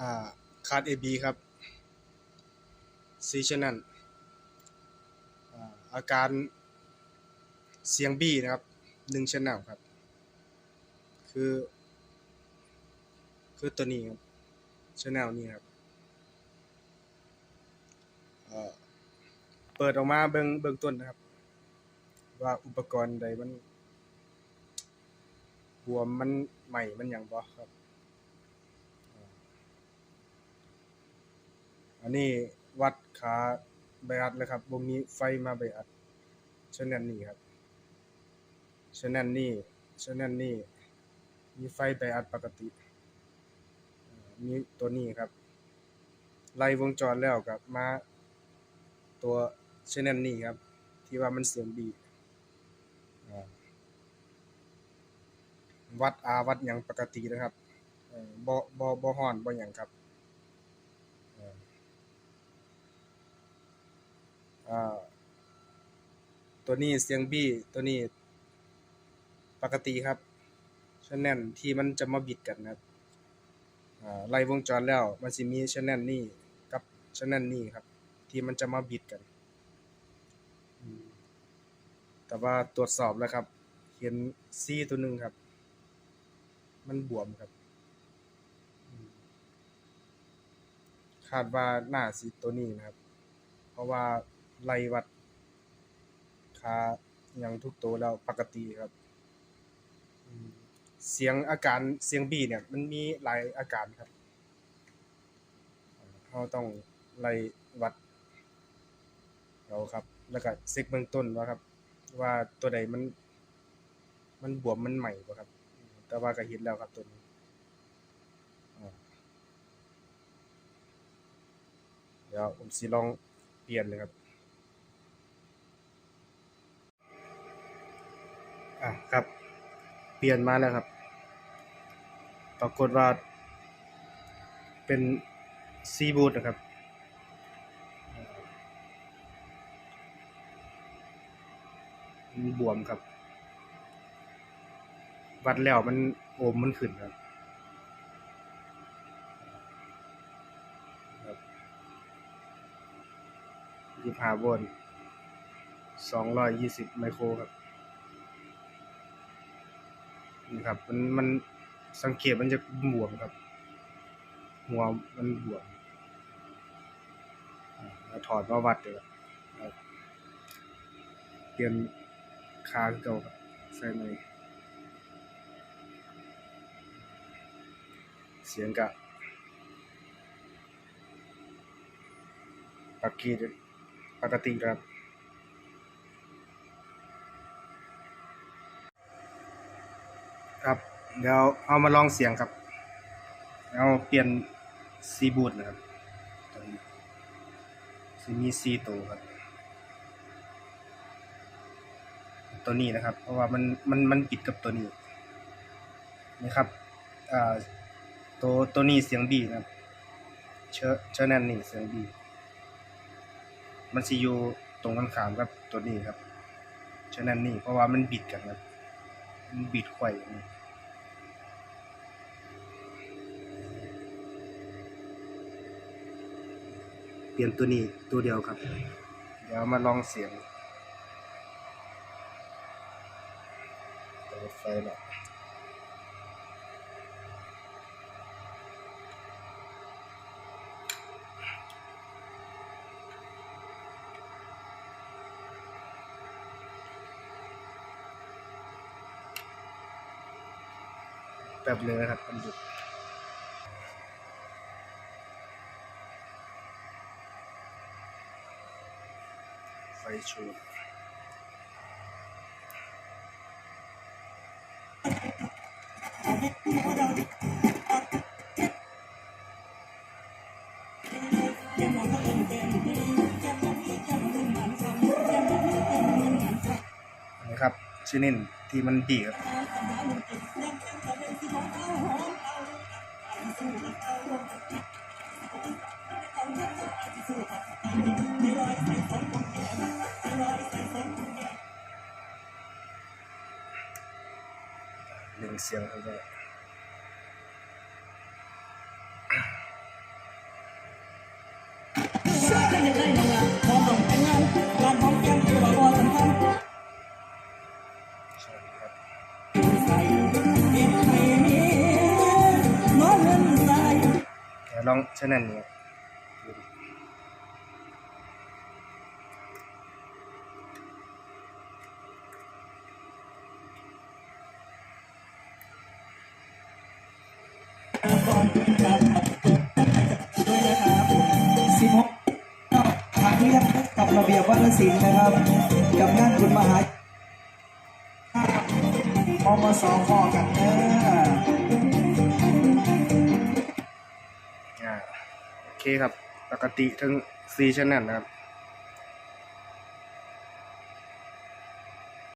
อ่าคาร์ด AB ครับซีชนันอ่าอาการเสียงบี้นะครับหนึ่งชแนลครับ คือ คือตัวนี้ครับชแนลนี้ครับเปิดออกมาเบิงเบิงต้นนะครับ ว่าอุปกรณ์ใดมันบวมมันใหม่มันหยังบ่ครับ อันนี้วัดขาใบอัดเลยครับบ่มีไฟมาใบอัดฉะนั้นนี่ครับฉะนั้นนี่ฉะนั้นนี่มีไฟใบอัดปกติอ่ามีตัวนี้ครับ ไล่วงจรแล้วกับมาตัวฉะนั้นนี่ครับ ที่ว่ามันเสียงบีวัดอาวัดหยังปกตินะครับเอ่อบ่บ่บ่ฮ้อนบ่หยังครับเอ่อ อ่า ตัวนี้เสียงบี้ตัวนี้ ปกติครับชแนลที่มันจะมาบิดกันนะครับไล่วงจรแล้วมันสิมีชแนลนี้กับชแนลนี้ครับ ที่มันจะมาบิดกัน แต่ว่าตรวจสอบแล้วครับ เห็นซีตัวหนึ่งครับ มันบวมครับคาดว่าหน่าสิตัวนี้นะครับ เพราะว่า ไล่วัดค่าอหยังทุกตัวแล้วปกติครับ เสียงอาการเสียงบีเนี่ย มันมีหลายอาการครับเราต้องไล่วัดเราครับ แล้วก็เช็คเบื้องต้นว่าครับ ว่าตัวใดมัน มันบวมมันใหม่บ่ครับ แต่ว่าก็เห็นแล้วครับตัวนี้เดี๋ยวผมสิลองเปลี่ยนเลยครับ อะครับ เปลี่ยนมาแล้วครับ ปรากฏว่า เป็นซีบูทนะครับ บวมครับ วัดแล้วมันโอมมันขึ้นครับครับยี่ห้าโวลต์สองร้อยยี่สิบไมโครครับ นี่ครับ มันมันสังเกตมันจะบวมครับ หัวมันบวมอ่าแล้วถอดมาวัดเลยครับเปลี่ยนคาคือเก่าครับใส่ไหมเสียงกะปกติปกติครับ ครับ เดี๋ยวเอามาลองเสียงครับ เอาเปลี่ยนซีบูทนะครับตัวนี้ซีมีซีตัวครับ ตัวนี้นะครับ เพราะว่ามันมันมันปิดกับตัวนี้นี่ครับอ่าตัวตัวนี้เสียงบีนะครับเชอเชอแนนนี่เสียงบีมันสิอยู่ตรงกันข้ามกับตัวนี้ครับเชอแนนนี่เพราะว่ามันบิดกันครับ มันบิดไขว่เปลี่ยนตัวนี้ตัวเดียวครับ เดี๋ยวมาลองเสียงเปิดไฟแล้ว แป๊บนึงนะครับมันหยุดไฟชูอันนี้ครับชื่อนินที่มันดีครับ หนึ่งเสียงเท่านั้น Shut up, เดี๋ยวลองใช้นั่นเนี่ยดูดิสิบหกทางเรียกกับระเบียบวัฒนศิลป์นะครับ กับงานคุณมหาพอมาสองข้อกันนอ เคครับปกติทั้ง4ช่องนะครับ